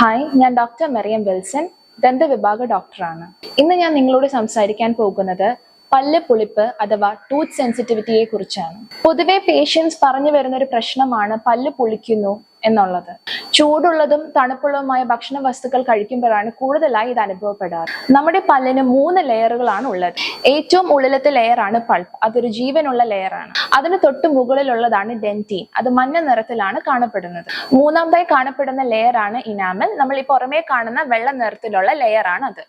Hi ഞാൻ doctor മെറിയം Wilson ദന്തവിഭാഗ ഡോക്ടറാണ് ഇന്ന് ഞാൻ നിങ്ങളോട് സംസാരിക്കാൻ പോകുന്നത് പല്ല് പുളിപ്പ് അഥവാ ടൂത്ത് സെൻസിറ്റിവിറ്റിയെ കുറിച്ചാണ് പൊതുവെ പേഷ്യൻസ് പറഞ്ഞു വരുന്ന ഒരു പ്രശ്നമാണ് പല്ല് പുളിക്കുന്നു എന്നുള്ളത്. ചൂടുള്ളതും തണുപ്പുള്ളതുമായ ഭക്ഷണ വസ്തുക്കൾ കഴിക്കുമ്പോഴാണ് കൂടുതലായി ഇത് അനുഭവപ്പെടാറ്. നമ്മുടെ പല്ലിന് മൂന്ന് ലെയറുകളാണ് ഉള്ളത്. ഏറ്റവും ഉള്ളിലത്തെ ലെയറാണ് പൾപ്പ്. അതൊരു ജീവനുള്ള ലെയറാണ്. അതിന് തൊട്ട് മുകളിലുള്ളതാണ് ഡെന്റീൻ. അത് മഞ്ഞ നിറത്തിലാണ് കാണപ്പെടുന്നത്. മൂന്നാമതായി കാണപ്പെടുന്ന ലെയറാണ് ഇനാമൽ. നമ്മൾ ഈ പുറമേ കാണുന്ന വെള്ള നിറത്തിലുള്ള ലെയറാണ് അത്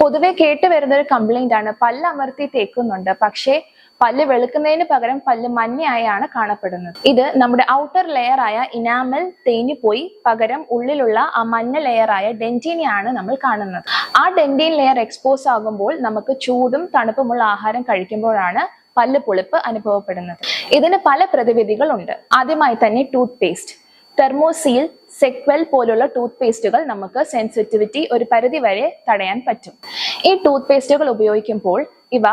പൊതുവെ കേട്ട് വരുന്ന ഒരു കംപ്ലൈന്റ് ആണ് പല്ല് അമർത്തി തേക്കുന്നുണ്ട്. പക്ഷേ പല്ല് വെളുക്കുന്നതിന് പകരം പല്ല് മഞ്ഞയായാണ് കാണപ്പെടുന്നത്. ഇത് നമ്മുടെ ഔട്ടർ ലെയർ ആയ ഇനാമൽ തേഞ്ഞു പോയി പകരം ഉള്ളിലുള്ള ആ മഞ്ഞ ലെയർ ആയ ഡെന്റീനെയാണ് നമ്മൾ കാണുന്നത്. ആ ഡെന്റീൻ ലെയർ എക്സ്പോസ് ആകുമ്പോൾ നമുക്ക് ചൂടും തണുപ്പുമുള്ള ആഹാരം കഴിക്കുമ്പോഴാണ് പല്ല് പുളിപ്പ് അനുഭവപ്പെടുന്നത്. ഇതിന് പല പ്രതിവിധികളുണ്ട്. ആദ്യമായി തന്നെ ടൂത്ത് പേസ്റ്റ് തെർമോസീൽ സെക്വൽ പോലുള്ള ടൂത്ത് പേസ്റ്റുകൾ നമുക്ക് സെൻസിറ്റിവിറ്റി ഒരു പരിധി വരെ തടയാൻ പറ്റും. ഈ ടൂത്ത് പേസ്റ്റുകൾ ഉപയോഗിക്കുമ്പോൾ ഇവ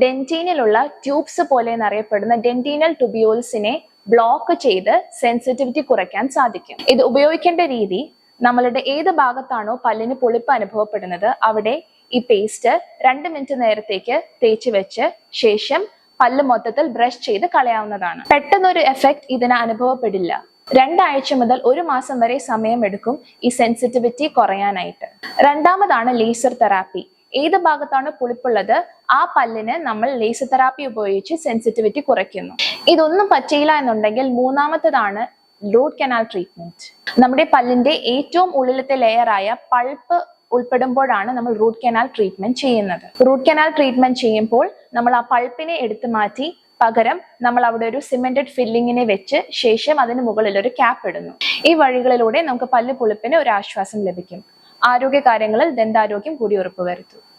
ഡെന്റീനിലുള്ള ട്യൂബ്സ് പോലെ എന്നറിയപ്പെടുന്ന ഡെന്റീനൽ ട്യൂബ്യൂൾസിനെ ബ്ലോക്ക് ചെയ്ത് സെൻസിറ്റിവിറ്റി കുറയ്ക്കാൻ സാധിക്കും. ഇത് ഉപയോഗിക്കേണ്ട രീതി നമ്മളുടെ ഏത് ഭാഗത്താണോ പല്ലിന് പൊളിപ്പ് അനുഭവപ്പെടുന്നത് അവിടെ ഈ പേസ്റ്റ് രണ്ട് മിനിറ്റ് നേരത്തേക്ക് തേച്ച് വെച്ച് ശേഷം പല്ല് മൊത്തത്തിൽ ബ്രഷ് ചെയ്ത് കളയാവുന്നതാണ്. പെട്ടെന്നൊരു എഫക്റ്റ് ഇതിന് അനുഭവപ്പെടില്ല. രണ്ടാഴ്ച മുതൽ ഒരു മാസം വരെ സമയമെടുക്കും ഈ സെൻസിറ്റിവിറ്റി കുറയാനായിട്ട്. രണ്ടാമതാണ് ലേസർ തെറാപ്പി ഏത് ഭാഗത്താണ് പുളിപ്പുള്ളത്? ആ പല്ലിന് നമ്മൾ ലേസർ തെറാപ്പി ഉപയോഗിച്ച് സെൻസിറ്റിവിറ്റി കുറയ്ക്കുന്നു. ഇതൊന്നും പറ്റിയില്ല എന്നുണ്ടെങ്കിൽ മൂന്നാമത്തതാണ് റൂട്ട് കനാൽ ട്രീറ്റ്മെന്റ് നമ്മുടെ പല്ലിന്റെ ഏറ്റവും ഉള്ളിലത്തെ ലെയറായ പൾപ്പ് ഉൾപ്പെടുമ്പോഴാണ് നമ്മൾ റൂട്ട് കനാൽ ട്രീറ്റ്മെന്റ് ചെയ്യുന്നത്. റൂട്ട് കനാൽ ട്രീറ്റ്മെന്റ് ചെയ്യുമ്പോൾ നമ്മൾ ആ പൾപ്പിനെ എടുത്തു മാറ്റി പകരം നമ്മൾ അവിടെ ഒരു സിമെന്റഡ് ഫില്ലിങ്ങിനെ വെച്ച് ശേഷം അതിന് മുകളിൽ ഒരു ക്യാപ്പ് ഇടുന്നു. ഈ വഴികളിലൂടെ നമുക്ക് പല്ല് പുളിപ്പിന് ഒരു ആശ്വാസം ലഭിക്കും. ആരോഗ്യ കാര്യങ്ങളിൽ ദന്താരോഗ്യം കൂടി ഉറപ്പുവരുത്തും